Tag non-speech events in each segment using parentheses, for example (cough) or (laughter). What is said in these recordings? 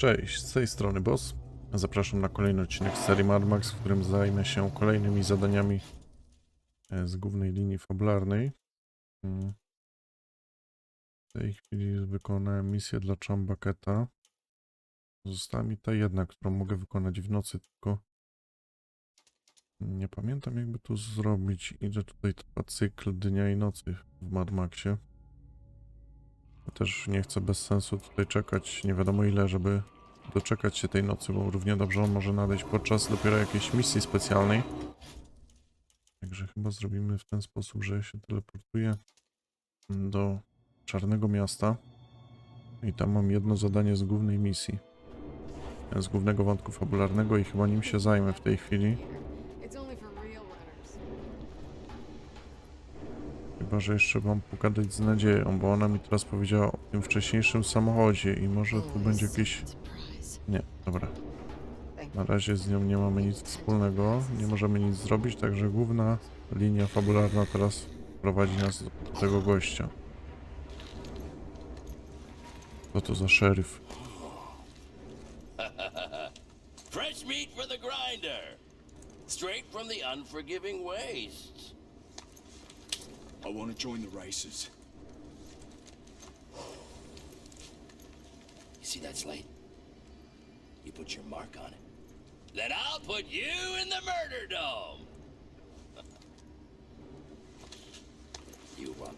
Cześć, z tej strony Boss. Zapraszam na kolejny odcinek serii Mad Max, w którym zajmę się kolejnymi zadaniami e, z głównej linii fabularnej. Mm. W tej chwili wykonałem misję dla Chambaketa. Została mi ta jedna, którą mogę wykonać w nocy, tylko nie pamiętam jakby to zrobić. Ile tutaj trwa cykl dnia i nocy w Mad Maxie. Też nie chcę bez sensu tutaj czekać nie wiadomo ile, żeby doczekać się tej nocy, bo równie dobrze on może nadejść podczas dopiero jakiejś misji specjalnej. Także chyba zrobimy w ten sposób, że ja się teleportuję do Czarnego Miasta i tam mam jedno zadanie z głównej misji, z głównego wątku fabularnego i chyba nim się zajmę w tej chwili. Chyba, że jeszcze mam pogadać z Nadzieją, bo ona mi teraz powiedziała o tym wcześniejszym samochodzie i może tu będzie jakiś... Nie, dobra. Na razie z nią nie mamy nic wspólnego, nie możemy nic zrobić, także główna linia fabularna teraz prowadzi nas do, tego gościa. Co to za szeryf? Fresh meat for the grinder. Straight from the unforgiving wastes. I want to join the races. You see that slate? You put your mark on it. Then I'll put you in the murder dome. (laughs) you, um,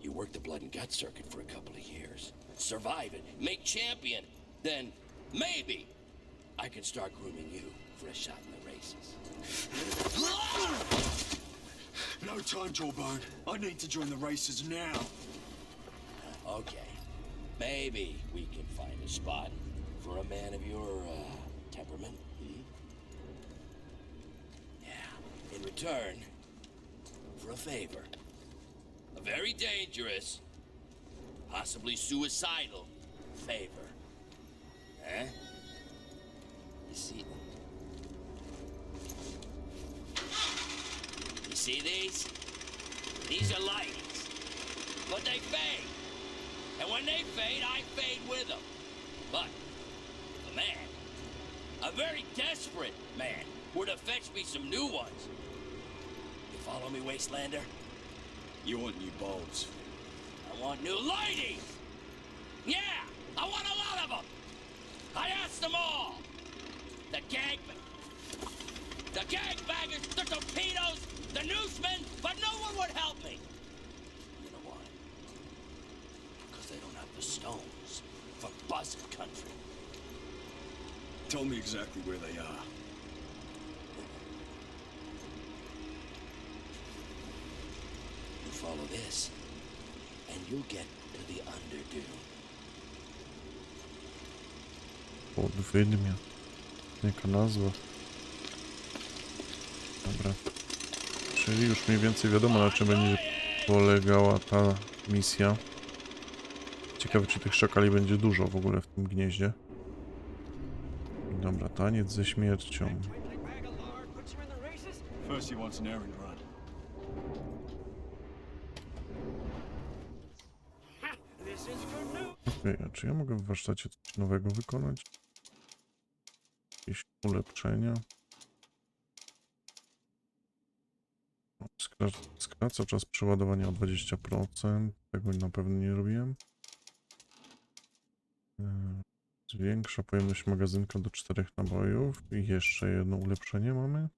you work the blood and gut circuit for a couple of years. Survive it, make champion. Then, maybe, I can start grooming you for a shot in the races. (laughs) (laughs) No time, Jawbone. I need to join the races now. Okay. Maybe we can find a spot for a man of your uh, temperament. Hmm? Yeah. In return, for a favor. A very dangerous, possibly suicidal favor. Eh? You see? See these? These are lights. But they fade. And when they fade, I fade with them. But a man, a very desperate man, were to fetch me some new ones, you follow me, Wastelander? You want new bulbs? I want new ladies! Yeah! I want a lot of them! I asked them all! The gangbang... The gangbangers, the torpedoes, the newsmen, but no one would help me! You know why? Because they don't have the stones for Buzzard Country. Tell me exactly where they are. You follow this, and you'll get to the Underdune. Podwydmia. Jaka nazwa? Dobra. Czyli już mniej więcej wiadomo na czym będzie polegała ta misja. Ciekawe czy tych szakali będzie dużo w ogóle w tym gnieździe. Dobra, taniec ze śmiercią. Okej, a czy ja mogę w warsztacie coś nowego wykonać? Jakieś ulepszenia? O, skra- Skraca czas przeładowania o 20%. Tego na pewno nie robiłem. Yy, Zwiększa pojemność magazynka do 4 nabojów. I jeszcze jedno ulepszenie mamy.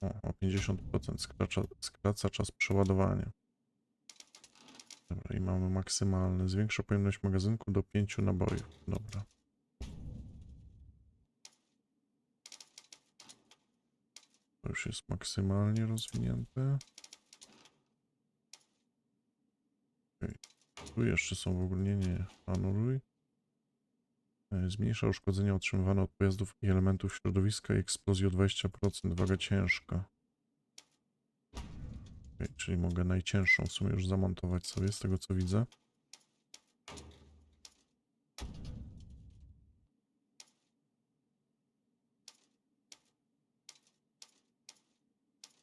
O, o 50% skraca, skraca czas przeładowania. Dobra, i mamy maksymalny. Zwiększa pojemność magazynku do 5 nabojów. Dobra. Już jest maksymalnie rozwinięte. Okej. Tu jeszcze są w ogóle, nie, nie, anuluj. Zmniejsza uszkodzenia otrzymywane od pojazdów i elementów środowiska i eksplozji o 20%. Waga ciężka. Okej, czyli mogę najcięższą w sumie już zamontować sobie z tego co widzę.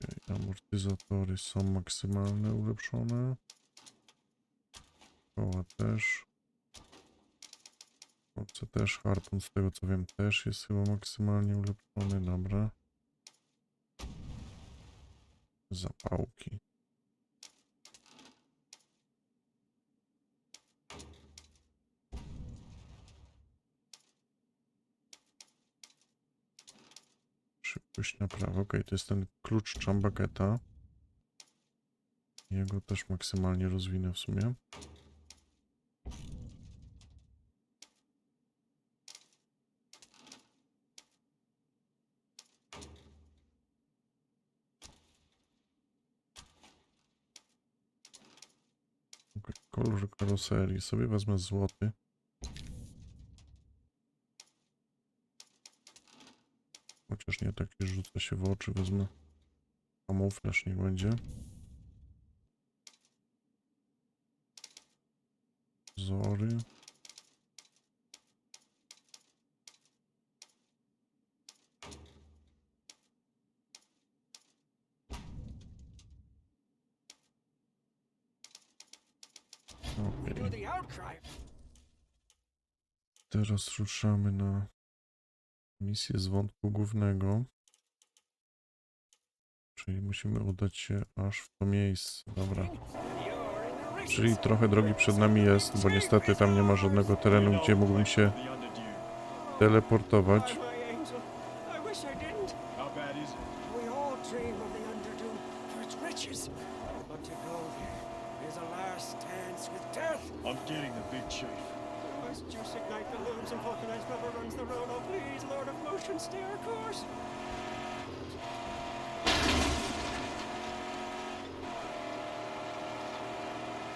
Okej, amortyzatory są maksymalne ulepszone. Koła też. Chłopcy też, harpun z tego co wiem też jest chyba maksymalnie ulepszony, dobra. Zapałki. Szybkość naprawy. Ok, to jest ten klucz Chambageta. Jego też maksymalnie rozwinę w sumie. Kolor karoserii. Sobie wezmę złoty. Nie taki rzuca się w oczy. Wezmę kamuflaż, niech będzie. Zory. Outcry. Teraz ruszamy na misję z wątku głównego. Czyli musimy udać się aż w to miejsce. Dobra. Czyli trochę drogi przed nami jest, bo niestety tam nie ma żadnego terenu, gdzie mógłbym się teleportować.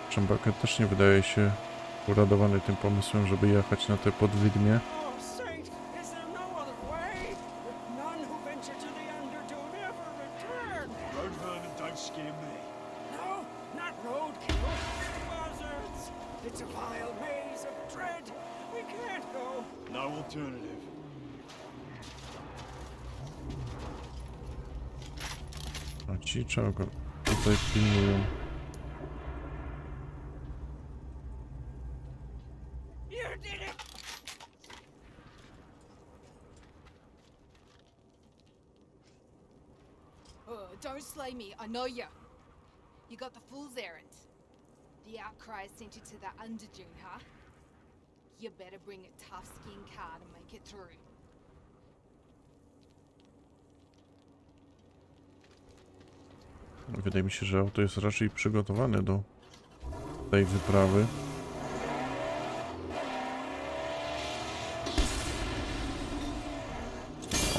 Czembaket też nie wydaje się uradowany tym pomysłem, żeby jechać na te podwydmie. Oh, saint, is there no know you. You got the fool's errand. The outcry sent you to the Underdune, huh? You better bring a tough skin card and make it through. Wydaje mi się, że auto jest raczej przygotowane do tej wyprawy.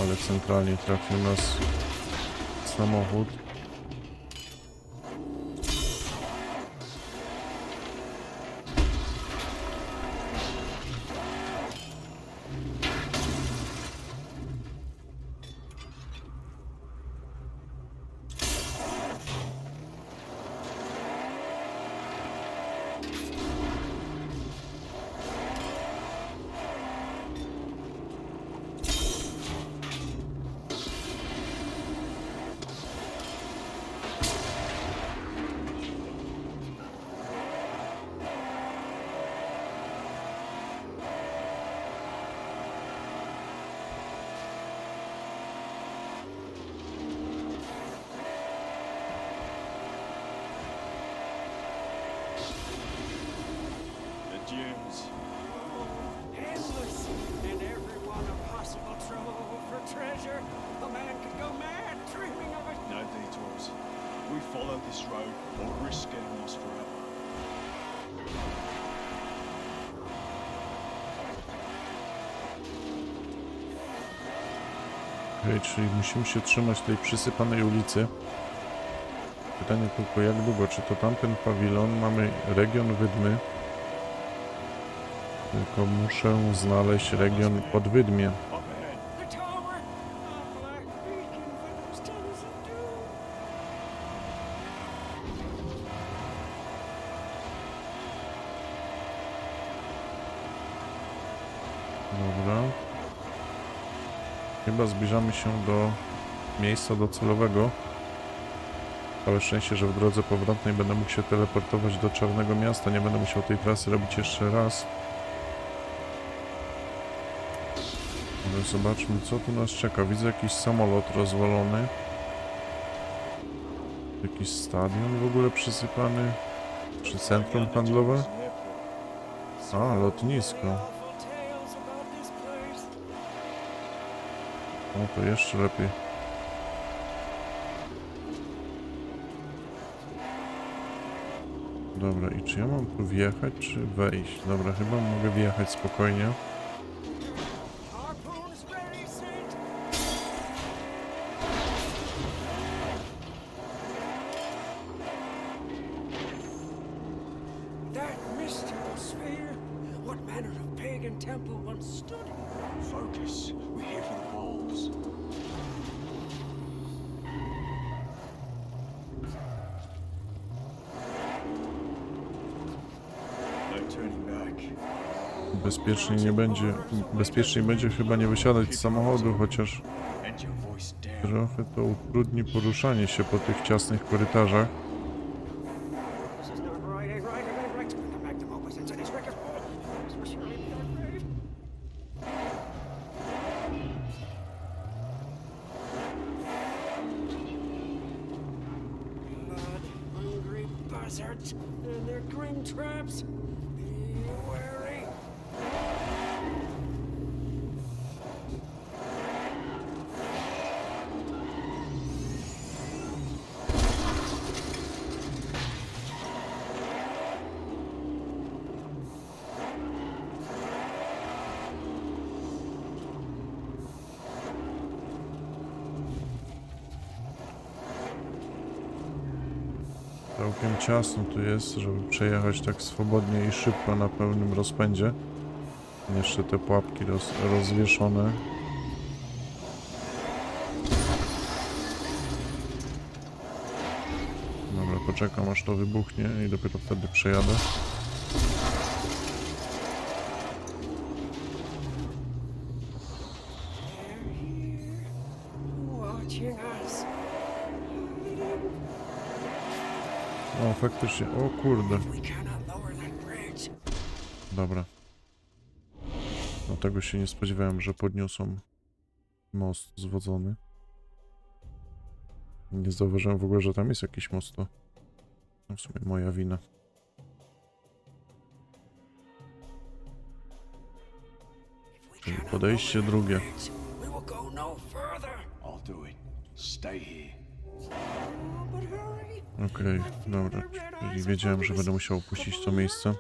Ale centralnie trafił nas samochód. Follow this road or risk getting lost forever. Okej, czyli musimy się trzymać tej przysypanej ulicy. Pytanie tylko jak długo? Czy to tamten pawilon? Mamy region Wydmy. Tylko muszę znaleźć region pod Wydmie. Zbliżamy się do miejsca docelowego. Całe szczęście, że w drodze powrotnej będę mógł się teleportować do Czarnego Miasta. Nie będę musiał tej trasy robić jeszcze raz. Ale zobaczmy, co tu nas czeka. Widzę jakiś samolot rozwalony. Jakiś stadion w ogóle przysypany. Czy centrum handlowe? A, lotnisko. O, to jeszcze lepiej. Dobra, i czy ja mam tu wjechać, czy wejść? Dobra, chyba mogę wjechać spokojnie. Będzie, bezpieczniej będzie chyba nie wysiadać z samochodu, chociaż trochę to utrudni poruszanie się po tych ciasnych korytarzach. Całkiem ciasno tu jest, żeby przejechać tak swobodnie i szybko na pełnym rozpędzie. Jeszcze te pułapki roz, rozwieszone. Dobra, poczekam aż to wybuchnie i dopiero wtedy przejadę. They're here, watching us. O, faktycznie, o kurde. Dobra. No tego się nie spodziewałem, że podniosą most zwodzony. Nie zauważyłem w ogóle, że tam jest jakiś most. To w sumie moja wina. Czyli podejście drugie. no further. I'll do it. Stay here. Okej, dobra. Czyli wiedziałem, że będę musiał opuścić to miejsce.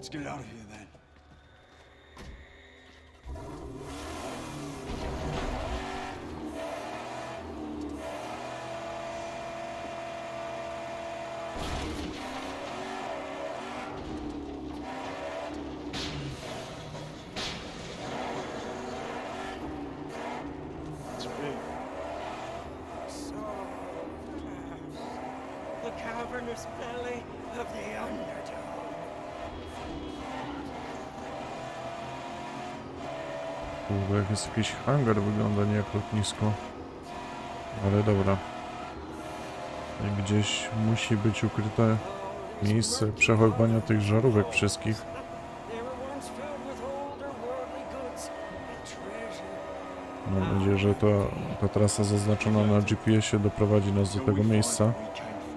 Let's get out of here then. Jak jest jakiś hangar, wygląda nie jak lotnisko. Ale dobra. Gdzieś musi być ukryte miejsce przechowywania tych żarówek wszystkich. Mam nadzieję, że ta, ta trasa zaznaczona na GPS-ie doprowadzi nas do tego miejsca. what we came for.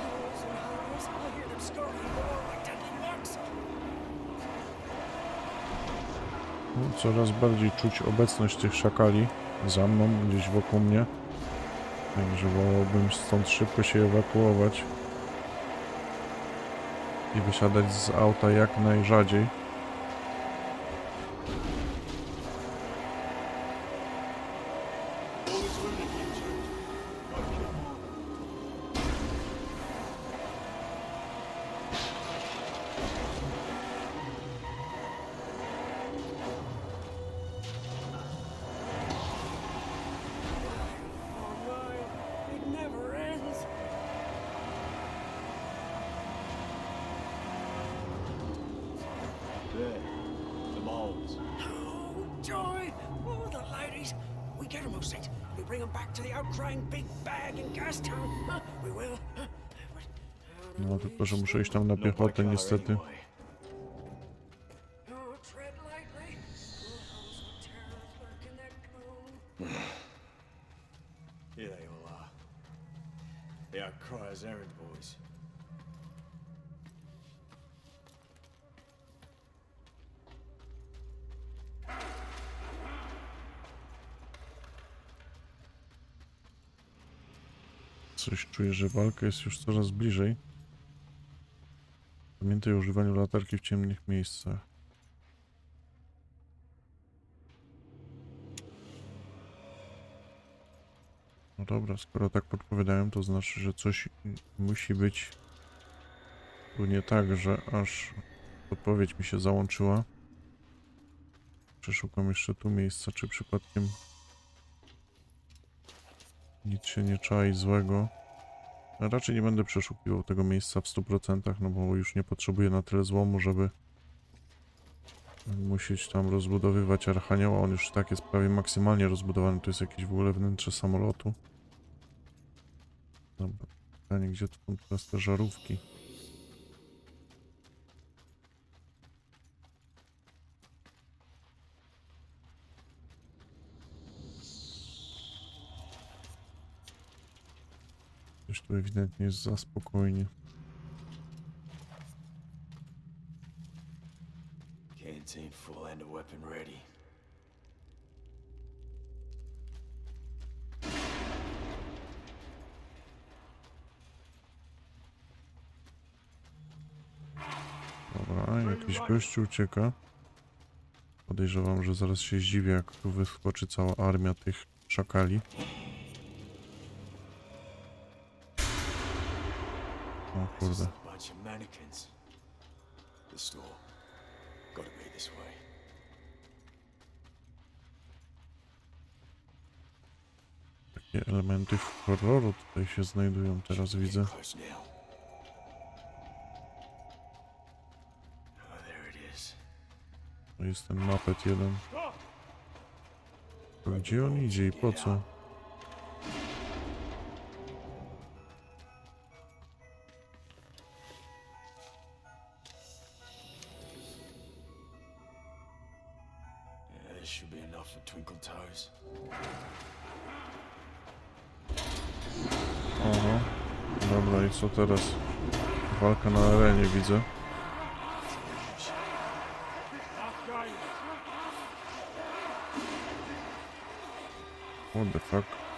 Ghouls and horrors, I hear them scurrying below like deadly bugs. No, coraz bardziej czuć obecność tych szakali za mną, gdzieś wokół mnie. Także wolałbym stąd szybko się ewakuować i wysiadać z auta jak najrzadziej. Bring 'em back to the outcrying big bag in Gastown. We will. No muszę iść tam na piechotę niestety. Coś czuję, że walka jest już coraz bliżej. Pamiętaj o używaniu latarki w ciemnych miejscach. No dobra, skoro tak podpowiadają, to znaczy, że coś musi być tu nie tak, że aż odpowiedź mi się załączyła. Przeszukam jeszcze tu miejsca, czy przypadkiem nic się nie czai złego. Raczej nie będę przeszukiwał tego miejsca w 100%, no bo już nie potrzebuję na tyle złomu, żeby musieć tam rozbudowywać Archanioła. On już tak jest prawie maksymalnie rozbudowany. To jest jakieś w ogóle wnętrze samolotu. Dobra, pytanie, gdzie tu są te żarówki? Już tu ewidentnie jest za spokojnie. Canteen full and a weapon ready. Dobra, jakiś gościu ucieka. Podejrzewam, że zaraz się zdziwię, jak tu wyskoczy cała armia tych szakali. This way. Takie elementy horroru tutaj się znajdują teraz, widzę. To jest ten mapet jeden. Gdzie on idzie i po co? Na arenie widzę. What the fuck?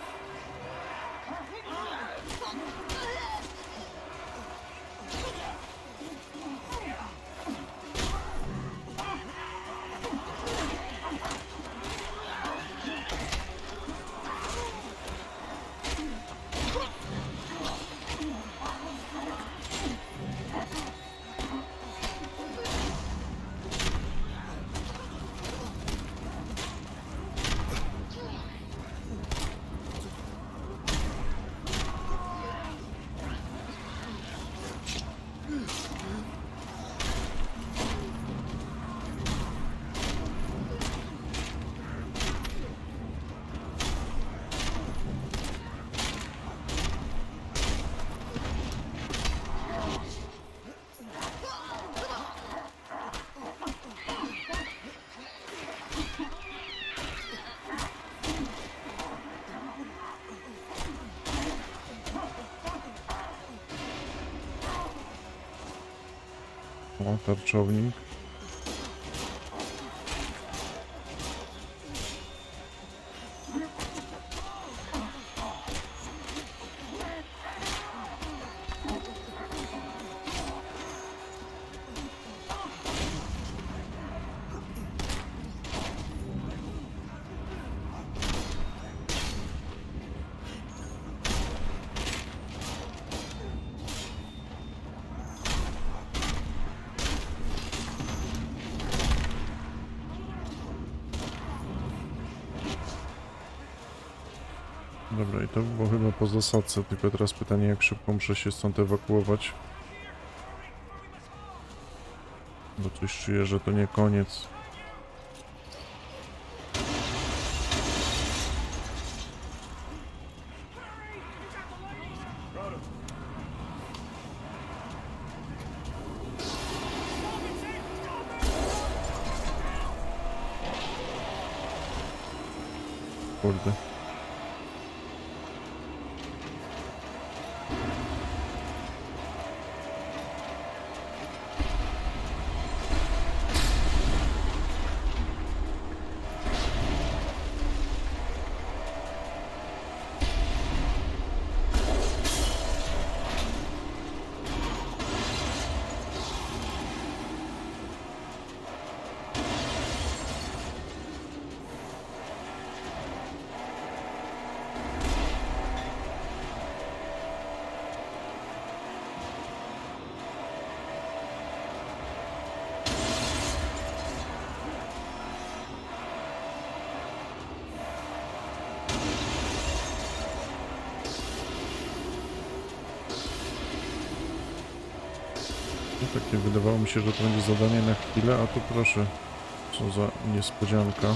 O, tarczownik. Dobra, i to było chyba po zasadce, tylko teraz pytanie, jak szybko muszę się stąd ewakuować. Bo coś czuję, że to nie koniec. Kurde. Takie wydawało mi się, że to będzie zadanie na chwilę, a tu proszę, co za niespodzianka.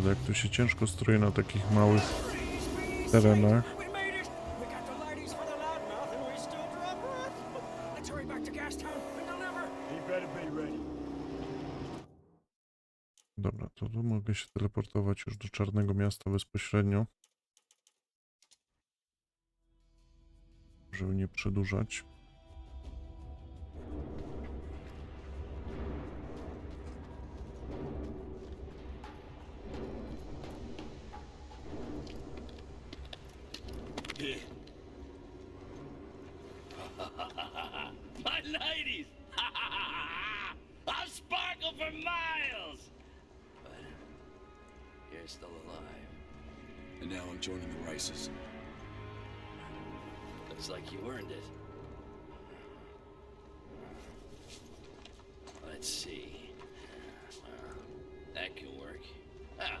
Kurde, jak tu się ciężko stroi na takich małych terenach. Dobra, to tu mogę się teleportować już do Czarnego Miasta bezpośrednio. Żeby nie przedłużać. Joining the races. Looks like you earned it. Let's see. Well, that can work. Ah,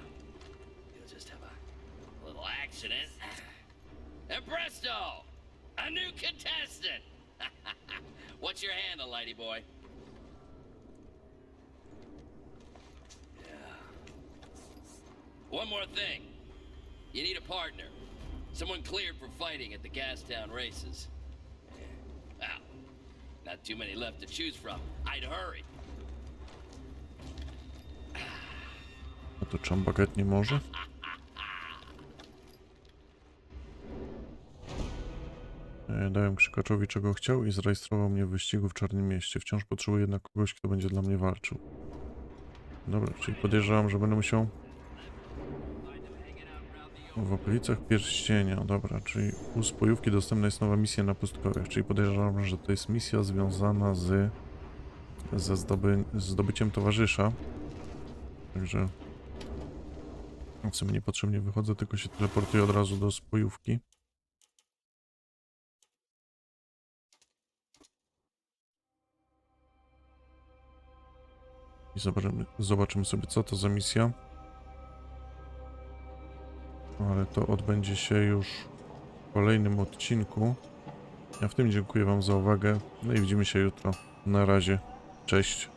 you'll just have a little accident. (sighs) And presto! A new contestant! (laughs) What's your handle, lady boy? Yeah. One more thing. You need a partner. Someone cleared for fighting at the Gastown races. Well, not too many left to choose from. I'd hurry. A to Chambaget nie może? (laughs) Dałem krzykaczowi czego chciał i zarejestrował mnie w wyścigu w Czarnym Mieście. Wciąż potrzebuję jednak kogoś, kto będzie dla mnie walczył. Dobra, czyli podejrzewam, że będę musiał w okolicach pierścienia. Dobra, czyli u spojówki dostępna jest nowa misja na pustkowiach, czyli podejrzewam, że to jest misja związana z ze zdoby, zdobyciem towarzysza. Także w sumie niepotrzebnie wychodzę, tylko się teleportuję od razu do spojówki. I zobaczymy, zobaczymy sobie, co to za misja. Ale to odbędzie się już w kolejnym odcinku. Ja w tym dziękuję Wam za uwagę. No i widzimy się jutro. Na razie. Cześć.